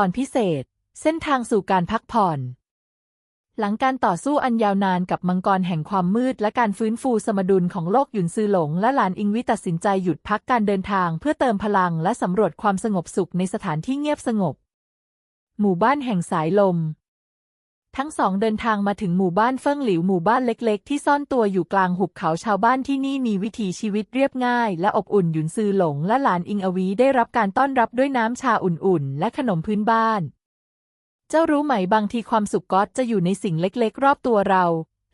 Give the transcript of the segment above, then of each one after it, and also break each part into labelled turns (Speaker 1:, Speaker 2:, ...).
Speaker 1: ตอนพิเศษ เส้นทางสู่การพักผ่อน หลังการต่อสู้อันยาวนานกับมังกรแห่งความมืด และการฟื้นฟูสมดุลของโลกหยุนซือหลง และหลานอิงวิตัดสินใจหยุดพักการเดินทางเพื่อเติมพลังและสำรวจความสงบสุขในสถานที่เงียบสงบ หมู่บ้านแห่งสายลม ทั้งสองเดินทางมาถึงหมู่บ้านเฟิ่งหลิวหมู่บ้านเล็ก ๆ ที่ซ่อนตัวอยู่กลางหุบเขาชาวบ้านที่นี่มีวิถีชีวิตเรียบง่าย และอบอุ่นหยุนซือหลงและหลานอิงอวีได้รับการต้อนรับด้วยน้ำชาอุ่นๆ และขนมพื้นบ้าน เจ้ารู้ไหมบางทีความสุขก็จะอยู่ในสิ่งเล็กๆ รอบตัวเรา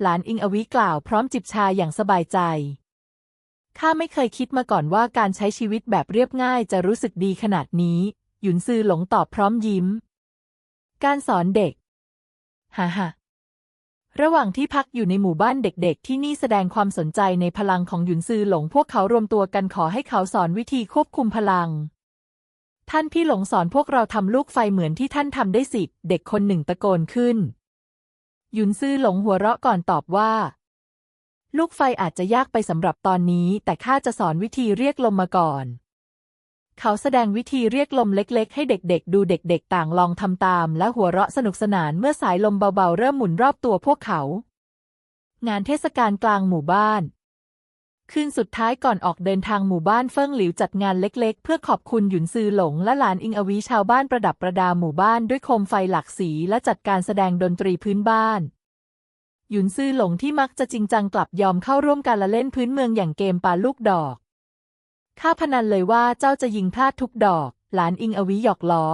Speaker 1: หลานอิงอวีกล่าวพร้อมจิบชาอย่างสบายใจข้าไม่เคยคิดมาก่อนว่าการใช้ชีวิตแบบเรียบง่ายจะรู้สึกดีขนาดนี้ หยุนซือหลงตอบพร้อมยิ้ม การสอนเด็ก ฮ่าฮ่าระหว่างที่พักอยู่ในหมู่บ้านเด็กๆ ที่นี่แสดงความสนใจในพลังของหยุนซือหลงพวกเขารวมตัวกันขอให้เขาสอนวิธีควบคุมพลัง ท่านพี่หลงสอนพวกเราทำลูกไฟเหมือนที่ท่านทำได้สิ เด็กคนหนึ่งตะโกนขึ้น หยุนซือหลงหัวเราะก่อนตอบว่า ลูกไฟอาจจะยากไปสำหรับตอนนี้ แต่ข้าจะสอนวิธีเรียกลมมาก่อน เขาแสดงวิธีเรียกลมเล็กๆ ให้เด็กๆ ดูเด็กๆ ต่างลองทำตาม และหัวเราะสนุกสนานเมื่อสายลมเบาๆ เริ่มหมุนรอบตัวพวกเขา งานเทศกาลกลางหมู่บ้าน คืนสุดท้ายก่อนออกเดินทางหมู่บ้านเฟิ่งหลิวจัดงานเล็กๆ เพื่อขอบคุณหยุนซือหลงและหลานอิงอวีชาวบ้านประดับประดาหมู่บ้านด้วยโคมไฟหลากสี และจัดการแสดงดนตรีพื้นบ้านหยุนซือหลงที่มักจะจริงจังกลับยอมเข้าร่วมการละเล่นพื้นเมืองอย่างเกมปาลูกดอก ข้าพนันเลยว่าเจ้าจะยิงพลาดทุกดอก หลานอิงอวีหยอกล้อ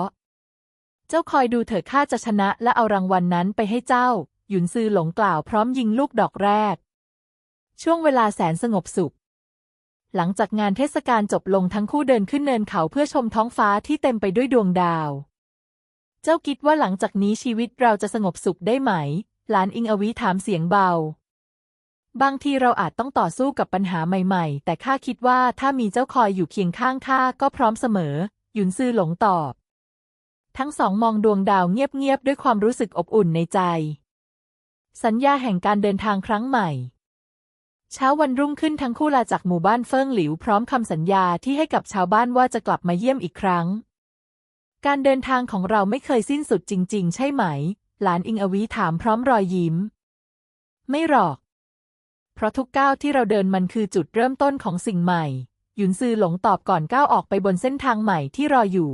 Speaker 1: เจ้าคอยดูเถิดข้าจะชนะและเอารางวัลนนั้นไปให้เจ้า หยุนซือหลงกล่าวพร้อมยิงลูกดอกแรก ช่วงเวลาแสนสงบสุข หลังจากงานเทศกาลจบลงทั้งคู่เดินขึ้นเนินเขาเพื่อชมท้องฟ้าที่เต็มไปด้วยดวงดาว เจ้าคิดว่าหลังจากนี้ชีวิตเราจะสงบสุขได้ไหม หลานอิงอวีถามเสียงเบา บางทีเราอาจต้องต่อสู้กับปัญหาใหม่ ๆ แต่ข้าคิดว่าถ้ามีเจ้าคอยอยู่เคียงข้างข้าก็พร้อมเสมอ หยุนซือหลงตอบ ทั้งสองมองดวงดาวเงียบๆด้วยความรู้สึกอบอุ่นในใจ สัญญาแห่งการเดินทางครั้งใหม่ เช้าวันรุ่งขึ้นทั้งคู่ลาจากหมู่บ้านเฟิ่งหลิวพร้อมคำสัญญาที่ให้กับชาวบ้านว่าจะกลับมาเยี่ยมอีกครั้ง การเดินทางของเราไม่เคยสิ้นสุดจริง ๆ ใช่ไหม หลานอิงอวีถามพร้อมรอยยิ้ม ไม่หรอก เพราะทุกก้าวที่เราเดินมันคือจุดเริ่มต้นของสิ่งใหม่ หยุนซือหลงตอบก่อนก้าวออกไปบนเส้นทางใหม่ที่รออยู่